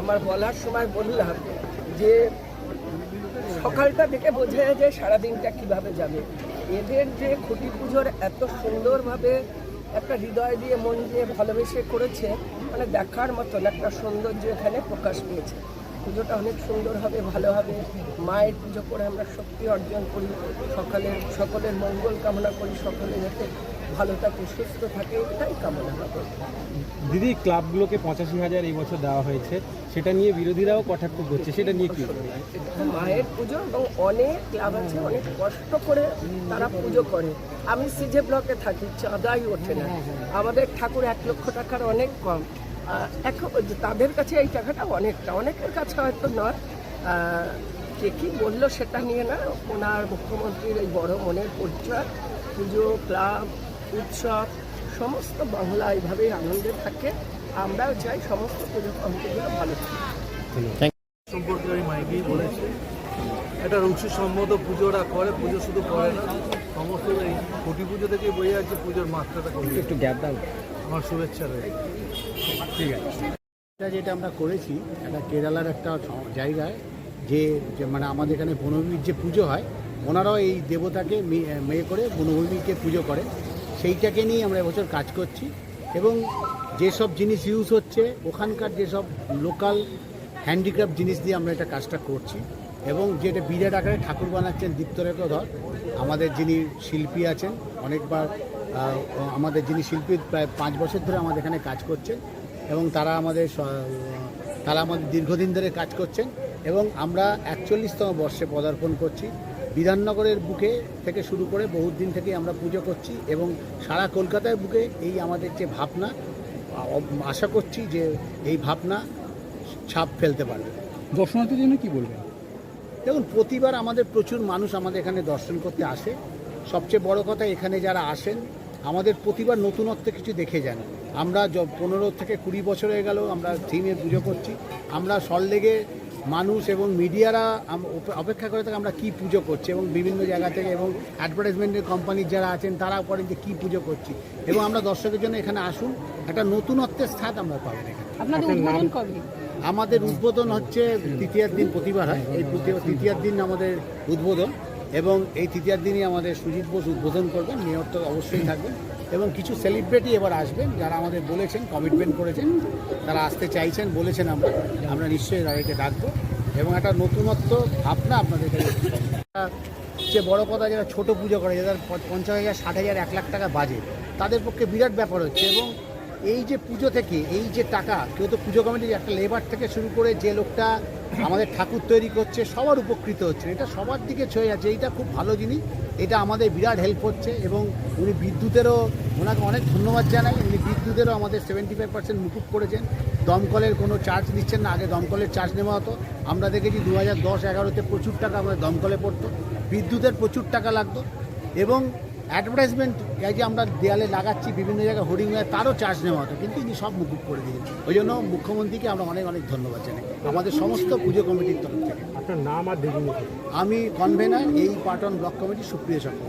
আমার বলার সময় বললাম যে সকালটা দেখে বোঝা যায় যে সারাদিনটা কীভাবে যাবে। এদের যে খুঁটি পুজোর এত সুন্দরভাবে একটা হৃদয় দিয়ে, মন দিয়ে ভালোবেসে করেছে মানে দেখার মতন একটা সৌন্দর্য এখানে প্রকাশ পেয়েছে। পুজোটা অনেক সুন্দর হবে, ভালো হবে। মায়ের পুজো করে আমরা শক্তি অর্জন করি। সকালের, সকলের মঙ্গল কামনা করি সকলে যাতে ভালো থাকে সুস্থ থাকে এটাই কামনা হবে দিদি ক্লাবগুলোকে পঁচাশি হাজার এই বছর দেওয়া হয়েছে। সেটা নিয়ে বিরোধীরাও কটাক্ষ করছে সেটা নিয়ে কি? মায়ের পুজো এবং অনেক ক্লাব আছে অনেক কষ্ট করে তারা পুজো করে। আমি সিজে ব্লকে থাকি চাঁদাই ওঠে না। আমাদের ঠাকুর এক লক্ষ টাকার অনেক কম। এখন তাদের কাছে এই টাকাটা অনেকটা অনেকের কাছে হয়তো নয়। কে কি বলল সেটা নিয়ে না ওনার মুখ্যমন্ত্রীর এই বড় মনের পরিচয় পুজো ক্লাব উৎসব সমস্ত বাংলা এইভাবেই আনন্দে থাকে। আমরাও চাই সমস্ত পুজো কমিটিগুলো ভালো থাকে সম্পর্কে ওই মাইকেই বলেছে। একটা রুচিসম্মত পুজো ওরা করে পুজো শুধু করে না। সমস্ত এই কোটি পুজো থেকে বোঝা যাচ্ছে পুজোর মাত্রাটা কমে একটু গ্যাপ দাও। আমার শুভেচ্ছা রয়েছে ঠিক আছে। এটা যেটা আমরা করেছি একটা কেরালার একটা জায়গায় যে যে মানে আমাদের এখানে বনভূমির যে পুজো হয় ওনারাও এই দেবতাকে মেয়ে করে বনভূমিকে পুজো করে। সেইটাকে নিয়ে আমরা এবছর কাজ করছি। এবং যেসব জিনিস ইউজ হচ্ছে, ওখানকার যেসব লোকাল হ্যান্ডিক্রাফট জিনিস দিয়ে আমরা এটা কাজটা করছি। এবং যেটা বিরাট আকারে ঠাকুর বানাচ্ছেন দীপ্তরেখা ধর, আমাদের যিনি শিল্পী আছেন, অনেকবার আমাদের যিনি শিল্পী প্রায় পাঁচ বছর ধরে আমাদের এখানে কাজ করছেন এবং তারা আমাদের তারা আমাদের দীর্ঘদিন ধরে কাজ করছেন। এবং আমরা একচল্লিশতম বর্ষে পদার্পণ করছি। বিধাননগরের বুকে থেকে শুরু করে বহুত দিন থেকে আমরা পুজো করছি এবং সারা কলকাতার বুকে এই আমাদের যে ভাবনা আশা করছি যে এই ভাবনা ছাপ ফেলতে পারবে। দর্শনার্থীর জন্য কি বলবেন? দেখুন প্রতিবার আমাদের প্রচুর মানুষ আমাদের এখানে দর্শন করতে আসে। সবচেয়ে বড় কথা এখানে যারা আসেন আমাদের প্রতিবার নতুনত্ব কিছু দেখে যান। আমরা পনেরো থেকে কুড়ি বছর হয়ে গেল আমরা থিমে পুজো করছি। আমরা সল্লেগে মানুষ এবং মিডিয়ারা অপেক্ষা করে থাকে আমরা কি পুজো করছি এবং বিভিন্ন জায়গা থেকে এবং অ্যাডভার্টাইজমেন্টের কোম্পানির যারা আছেন তারা করেন যে কী পুজো করছি। এবং আমরা দর্শকের জন্য এখানে আসুন একটা নতুনত্বের স্বাদ আমরা পাবেন এখানে। আমাদের উদ্বোধন হচ্ছে তৃতীয়ার দিন প্রতিবার হয়। এই তৃতীয়- তৃতীয়ার দিন আমাদের উদ্বোধন। এবং এই তৃতীয়ার দিনই আমাদের সুজিত বোস উদ্বোধন করবেন, মেয়র তো অবশ্যই থাকবেন। এবং কিছু সেলিব্রিটি এবার আসবেন যারা আমাদের বলেছেন কমিটমেন্ট করেছেন, তারা আসতে চাইছেন, বলেছেন আমরা। আমরা নিশ্চয়ই তাদেরকে ডাকবো। এবং একটা নতুনত্ব ভাবনা আপনাদের কাছে যে বড় কথা যারা ছোট পুজো করে, যাদের পঞ্চাশ হাজার, ষাট হাজার, এক লাখ টাকা বাজে, তাদের পক্ষে বিরাট ব্যাপার হচ্ছে এবং এই যে পুজো থেকে, এই যে টাকা, কেউ তো পুজো কমিটির একটা লেবার থেকে শুরু করে যে লোকটা আমাদের ঠাকুর তৈরি করছে, সবার উপকৃত হচ্ছে। এটা সবার দিকে ছয়ে যাচ্ছে, এইটা খুব ভালো জিনিস। এটা আমাদের বিরাট হেল্প হচ্ছে এবং উনি বিদ্যুতেরও, ওনাকে অনেক ধন্যবাদ জানাই। উনি বিদ্যুতেরও আমাদের সেভেন্টি ফাইভ পার্সেন্ট মুকুব করেছেন। দমকলের কোনো চার্জ নিচ্ছেন না, আগে দমকলের চার্জ নেওয়া হতো। আমরা দেখেছি দু হাজার দশ এগারোতে প্রচুর টাকা আমাদের দমকলে পড়তো। বিদ্যুতের প্রচুর টাকা লাগতো এবং অ্যাডভার্টাইজমেন্ট এই যে আমরা দেয়ালে লাগাচ্ছি বিভিন্ন জায়গায় হোর্ডিং হয়ে তারও চার্জ নেওয়া হতো কিন্তু ইনি সব মুকুব করে দিয়েছেন। ওই জন্য মুখ্যমন্ত্রীকে আমরা অনেক অনেক ধন্যবাদ জানাই। আমাদের সমস্ত পুজো কমিটির তরফ থেকে। আপনার নাম আর আমি কনভেনার এই পাটন ব্লক কমিটি সুপ্রিয় চক্র